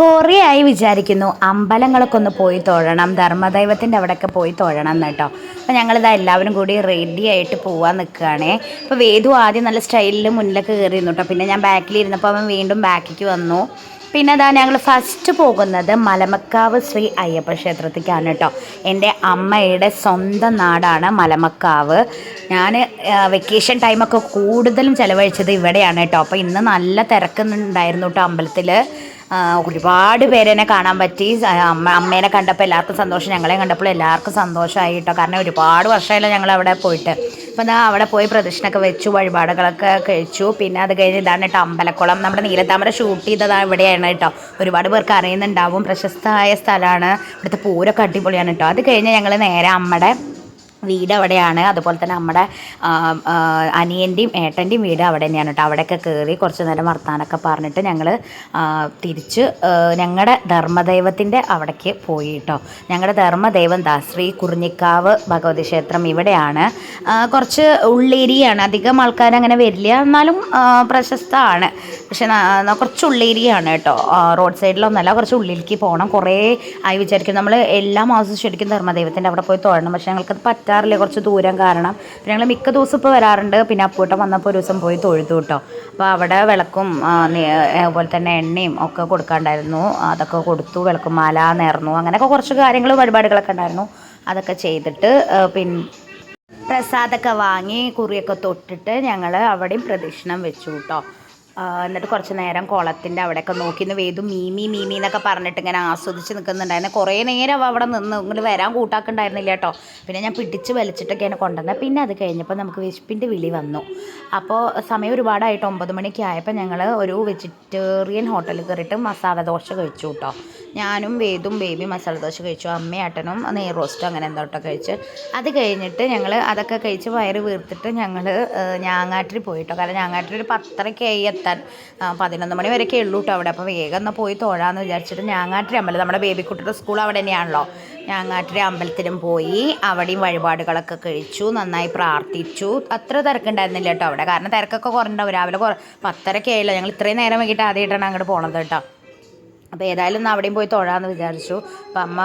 കുറേ ആയി വിചാരിക്കുന്നു. അമ്പലങ്ങളൊക്കെ ഒന്ന് പോയി തൊഴണം. ധർമ്മദൈവത്തിന്റെ അവിടെയൊക്കെ പോയി തൊഴണം എന്ന് കേട്ടോ. അപ്പോൾ ഞങ്ങളിതാ എല്ലാവരും കൂടി റെഡി ആയിട്ട് പോവാൻ നിൽക്കുകയാണേ അപ്പോൾ വേദു ആദ്യം നല്ല സ്റ്റൈലിൽ മുന്നിലൊക്കെ കയറിയിരുന്നു കേട്ടോ പിന്നെ ഞാൻ ബാക്കിലിരുന്നപ്പോൾ അവൻ വീണ്ടും ബാക്കിക്ക് വന്നു. പിന്നെ അതാ ഞങ്ങൾ ഫസ്റ്റ് പോകുന്നത് മലമക്കാവ് ശ്രീ അയ്യപ്പ ക്ഷേത്രത്തിലേക്കാണ് കേട്ടോ എന്റെ അമ്മയുടെ സ്വന്തം നാടാണ് മലമക്കാവ്. ഞാൻ വെക്കേഷൻ ടൈമൊക്കെ കൂടുതലും ചിലവഴിച്ചത് ഇവിടെയാണ് കേട്ടോ അപ്പോൾ ഇന്ന് നല്ല തിരക്കുന്നുണ്ടായിരുന്നു കേട്ടോ അമ്പലത്തിൽ ഒരുപാട് പേരെന്നെ കാണാൻ പറ്റി. അമ്മ അമ്മേനെ കണ്ടപ്പോൾ എല്ലാവർക്കും സന്തോഷം. ഞങ്ങളെ കണ്ടപ്പോൾ എല്ലാവർക്കും സന്തോഷമായി കേട്ടോ കാരണം ഒരുപാട് വർഷമായല്ലോ ഞങ്ങൾ അവിടെ പോയിട്ട്. അപ്പോൾ എന്താ അവിടെ പോയി പ്രദക്ഷിണൊക്കെ വെച്ചു വഴിപാടുകളൊക്കെ കഴിച്ചു. പിന്നെ അത് കഴിഞ്ഞ് ഇതാണ് കേട്ടോ അമ്പലക്കുളം. നമ്മുടെ നീലത്താമര ഷൂട്ട് ചെയ്തത് ഇവിടെയാണ് കേട്ടോ ഒരുപാട് പേർക്ക് അറിയുന്നുണ്ടാവും. പ്രശസ്തമായ സ്ഥലമാണ് ഇവിടുത്തെ പൂരൊക്കെ അടിപൊളിയാണ് കേട്ടോ അത് കഴിഞ്ഞ് ഞങ്ങൾ നേരെ അമ്മയുടെ വീട് അവിടെയാണ് അതുപോലെ തന്നെ നമ്മുടെ അനിയന്റെയും ഏട്ടന്റെയും വീട് അവിടെ തന്നെയാണ് കേട്ടോ. അവിടെയൊക്കെ കയറി കുറച്ച് നേരം വർത്താനൊക്കെ പറഞ്ഞിട്ട് ഞങ്ങൾ തിരിച്ച് ഞങ്ങളുടെ ധർമ്മദൈവത്തിന്റെ അവിടേക്ക് പോയി കേട്ടോ. ഞങ്ങളുടെ ധർമ്മദൈവം ദാ ശ്രീ കുറിഞ്ഞിക്കാവ് ഭഗവതി ക്ഷേത്രം ഇവിടെയാണ്. കുറച്ച് ഉള്ളേരിയാണ്. അധികം ആൾക്കാർ അങ്ങനെ വരില്ല. എന്നാലും പ്രശസ്തമാണ്. പക്ഷെ കുറച്ച് ഉള്ളേരിയാണ് കേട്ടോ. റോഡ് സൈഡിലൊന്നല്ല കുറച്ച് ഉള്ളിലേക്ക് പോകണം കുറേ ആയി വിചാരിക്കും നമ്മൾ എല്ലാ മാസവും ശരിക്കും ധർമ്മദൈവത്തിന്റെ അവിടെ പോയി തൊഴണം. പക്ഷേ ഞങ്ങൾക്കത് പറ്റാറില്ല കുറച്ച് ദൂരം കാരണം. പിന്നെ ഞങ്ങൾ മിക്ക ദിവസം ഇപ്പോൾ വരാറുണ്ട്. പിന്നെ അപ്പൂട്ടം വന്നപ്പോൾ ഒരു ദിവസം പോയി തൊഴുതു കേട്ടോ. അപ്പോൾ അവിടെ വിളക്കും അതുപോലെ തന്നെ എണ്ണയും ഒക്കെ കൊടുക്കാണ്ടായിരുന്നു. അതൊക്കെ കൊടുത്തു വിളക്കുമാല നേർന്നു. അങ്ങനെയൊക്കെ കുറച്ച് കാര്യങ്ങൾ പരിപാടികളൊക്കെ ഉണ്ടായിരുന്നു. അതൊക്കെ ചെയ്തിട്ട് പിന്നെ പ്രസാദമൊക്കെ വാങ്ങി കുറിയൊക്കെ തൊട്ടിട്ട് ഞങ്ങൾ അവിടെയും പ്രദക്ഷിണം വെച്ചു കേട്ടോ. എന്നിട്ട് കുറച്ച് നേരം കുളത്തിന്റെ അവിടെയൊക്കെ നോക്കി നിന്ന് വേദു മീമി മീമി എന്നൊക്കെ പറഞ്ഞിട്ട് ഇങ്ങനെ ആസ്വദിച്ച് നിൽക്കുന്നുണ്ടായിരുന്നു. കുറേ നേരം അവ അവിടെ നിന്ന് ഇങ്ങോട്ട് വരാൻ കൂട്ടാക്കുണ്ടായിരുന്നില്ല കേട്ടോ. പിന്നെ ഞാൻ പിടിച്ച് വലിച്ചിട്ടൊക്കെയാണ് കൊണ്ടുവന്നത്. പിന്നെ അത് കഴിഞ്ഞപ്പോൾ നമുക്ക് വിശപ്പിന്റെ വിളി വന്നു. അപ്പോൾ സമയം ഒരുപാടായിട്ട് ഒമ്പത് മണിക്ക് ആയപ്പോൾ ഞങ്ങൾ ഒരു വെജിറ്റേറിയൻ ഹോട്ടലിൽ കയറിയിട്ട് മസാല ദോശ കഴിച്ചു കേട്ടോ. ഞാനും വേദും ബേബി മസാല ദോശ കഴിച്ചു. അമ്മയാട്ടനും നെയ് റോസ്റ്റും അങ്ങനെ എന്തോട്ടോ കഴിച്ച്. അത് കഴിഞ്ഞിട്ട് ഞങ്ങൾ അതൊക്കെ കഴിച്ച് വയറ് വീർത്തിട്ട് ഞങ്ങൾ ഞാങ്ങാട്ടിൽ പോയിട്ടോ കാരണം ഞാങ്ങാട്ടിൽ ഒരു പത്തരയ്ക്കായി എത്താൻ പതിനൊന്ന് മണി വരെയൊക്കെ ഉള്ളൂ കേട്ടോ അവിടെ. അപ്പോൾ വേഗം ഒന്ന് പോയി തോഴാന്ന് വിചാരിച്ചിട്ട് ഞാങ്ങാട്ടിരി അമ്പലം നമ്മുടെ ബേബിക്കുട്ടിയുടെ സ്കൂൾ അവിടെ തന്നെയാണല്ലോ. ഞാങ്ങാട്ടിരി അമ്പലത്തിലും പോയി അവിടെയും വഴിപാടുകളൊക്കെ കഴിച്ചു നന്നായി പ്രാർത്ഥിച്ചു. അത്ര തിരക്കുണ്ടായിരുന്നില്ല കേട്ടോ അവിടെ. കാരണം തിരക്കൊക്കെ കുറഞ്ഞിട്ടുണ്ടാവും രാവിലെ കുറ പത്തരയ്ക്ക് ആയില്ല. ഞങ്ങൾ ഇത്രയും നേരം വൈകിട്ട് ആദ്യമായിട്ടാണ് അങ്ങോട്ട് പോണത് കേട്ടോ അപ്പോൾ ഏതായാലും ഒന്ന് അവിടെയും പോയി തൊഴാമെന്ന് വിചാരിച്ചു. അപ്പം അമ്മ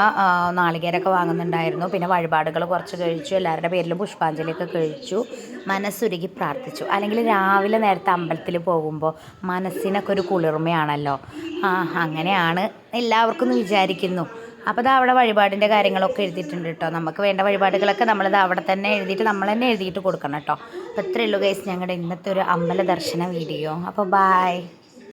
നാളികേരൊക്കെ വാങ്ങുന്നുണ്ടായിരുന്നു. പിന്നെ വഴിപാടുകൾ കുറച്ച് കഴിച്ചു. എല്ലാവരുടെ പേരിലും പുഷ്പാഞ്ജലിയൊക്കെ കഴിച്ചു. മനസ്സുരുകി പ്രാർത്ഥിച്ചു. അല്ലെങ്കിൽ രാവിലെ നേരത്തെ അമ്പലത്തിൽ പോകുമ്പോൾ മനസ്സിനൊക്കെ ഒരു കുളിർമയാണല്ലോ. ആ അങ്ങനെയാണ് എല്ലാവർക്കും ഒന്ന് വിചാരിക്കുന്നു. അപ്പോൾ അത് അവിടെ വഴിപാടിന്റെ കാര്യങ്ങളൊക്കെ എഴുതിയിട്ടുണ്ട് കേട്ടോ നമുക്ക് വേണ്ട വഴിപാടുകളൊക്കെ നമ്മളത് അവിടെ തന്നെ എഴുതിയിട്ട് നമ്മൾ തന്നെ എഴുതിയിട്ട് കൊടുക്കണം കേട്ടോ അപ്പോൾ ഇത്രയേ ഉള്ളൂ ഗൈസ് ഞങ്ങളുടെ ഇന്നത്തെ ഒരു അമ്പല ദർശന വീഡിയോ. അപ്പോൾ ബായ്